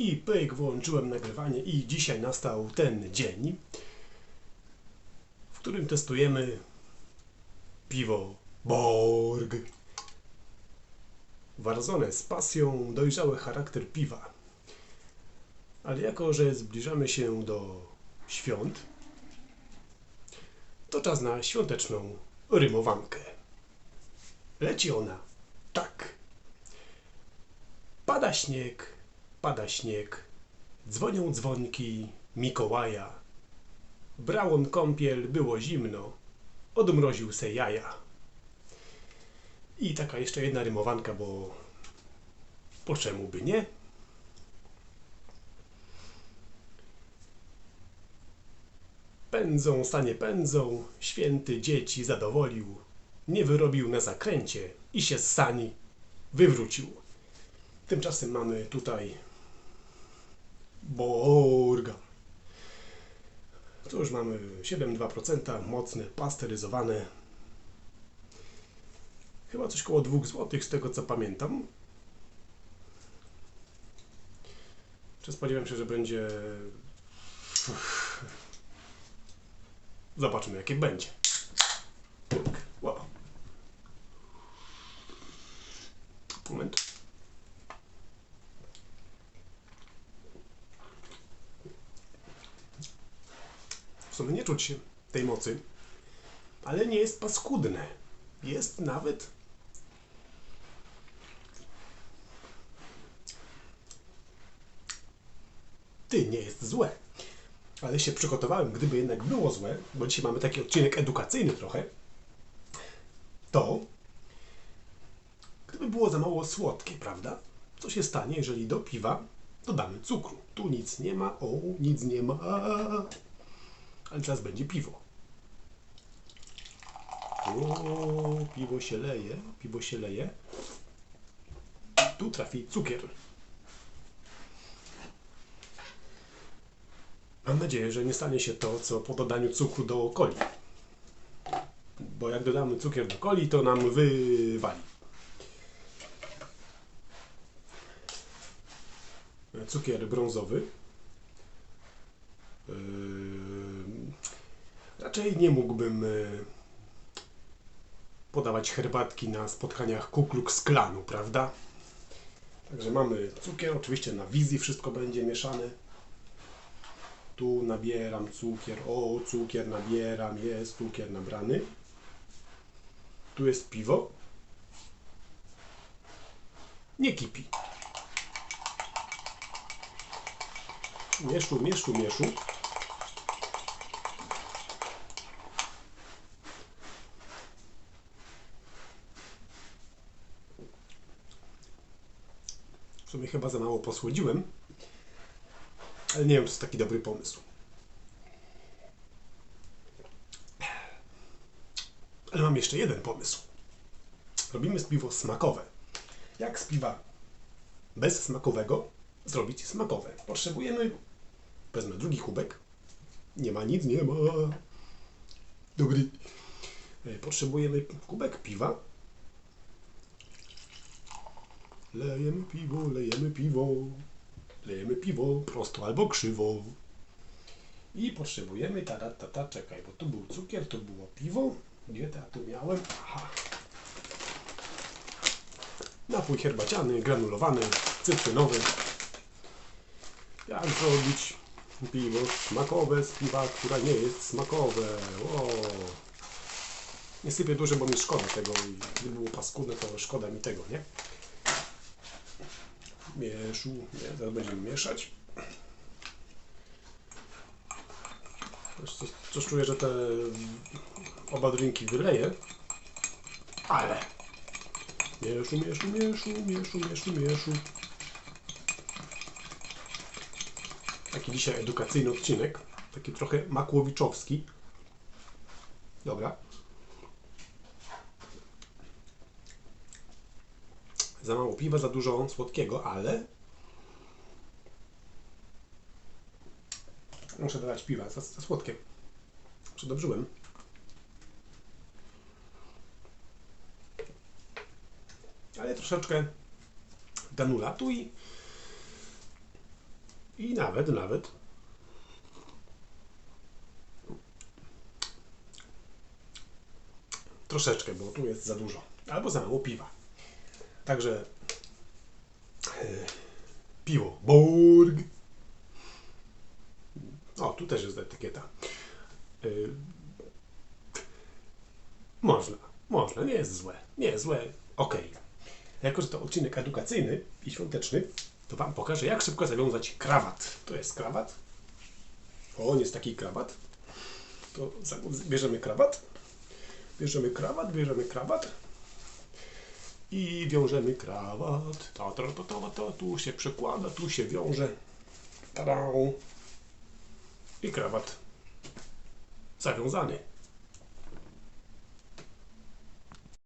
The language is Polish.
I pyk, włączyłem nagrywanie i dzisiaj nastał ten dzień, w którym testujemy piwo Borg. Warzone z pasją, dojrzały charakter piwa. Ale jako, że zbliżamy się do świąt, to czas na świąteczną rymowankę. Leci ona tak. Pada śnieg, pada śnieg, dzwonią dzwonki Mikołaja. Brał on kąpiel, było zimno, odmroził se jaja. I taka jeszcze jedna rymowanka, bo po czemu by nie? Pędzą, stanie pędzą, święty dzieci zadowolił. Nie wyrobił na zakręcie i się z sani wywrócił. Tymczasem mamy tutaj Borga. Tu już mamy 7,2%, mocne, pasteryzowane. Chyba coś koło 2 zł z tego co pamiętam. Czy spodziewam się, że będzie. Zobaczymy jakie będzie. Wow. Moment. Sumie nie czuć się tej mocy, ale nie jest paskudne. Jest nawet ty, nie jest złe. Ale się przygotowałem, gdyby jednak było złe, bo dzisiaj mamy taki odcinek edukacyjny trochę, to gdyby było za mało słodkie, prawda? Co się stanie, jeżeli do piwa dodamy cukru? Tu nic nie ma, o, nic nie ma, ale teraz będzie piwo. O, piwo się leje, piwo się leje. Tu trafi cukier. Mam nadzieję, że nie stanie się to, co po dodaniu cukru do coli. Bo jak dodamy cukier do coli, to nam wywali. Cukier brązowy. Raczej nie mógłbym yy, podawać herbatki na spotkaniach Ku Klux Klanu, prawda? Także mamy cukier, oczywiście na wizji wszystko będzie mieszane. Tu nabieram cukier, o cukier nabieram, jest cukier nabrany. Tu jest piwo. Nie kipi. Mieszu, mieszu, mieszu. W sumie chyba za mało posłodziłem. Ale nie wiem, czy to taki dobry pomysł. Ale mam jeszcze jeden pomysł. Robimy z piwo smakowe. Jak z piwa bez smakowego zrobić smakowe? Potrzebujemy, wezmę drugi kubek. Nie ma nic, nie ma. Dobry. E, Potrzebujemy kubek piwa. Lejemy piwo, lejemy piwo. Lejemy piwo prosto albo krzywo. I potrzebujemy, ta, ta, ta, ta, czekaj, bo tu był cukier, tu było piwo. Gdzie to ja tu miałem? Aha. Napój herbaciany, granulowany, cytrynowy. Jak zrobić piwo smakowe z piwa, które nie jest smakowe? O. Nie sypię dużo, bo mi szkoda tego i gdyby było paskudne, to szkoda mi tego, nie? Mieszu, nie, zaraz będziemy mieszać. Coś, coś, czuję, że te oba drinki wyleję. Ale mieszu, mieszu, mieszu, mieszu, mieszu, mieszu. Taki dzisiaj edukacyjny odcinek. Taki trochę makłowiczowski. Dobra. Za mało piwa, za dużo słodkiego, ale muszę dodać piwa, za, za słodkie. Przedobrzyłem. Ale troszeczkę granulatu i I nawet, nawet troszeczkę, bo tu jest za dużo. Albo za mało piwa. Także e, piwo Borg. O, tu też jest etykieta. E, można, można, nie jest złe. Nie jest złe, okej. Jako, że to odcinek edukacyjny i świąteczny, to Wam pokażę, jak szybko zawiązać krawat. To jest krawat. O, jest taki krawat. To bierzemy krawat. Bierzemy krawat, bierzemy krawat. I wiążemy krawat. Ta, ta, ta, ta, ta, tu się przekłada, tu się wiąże. Tada! I krawat zawiązany.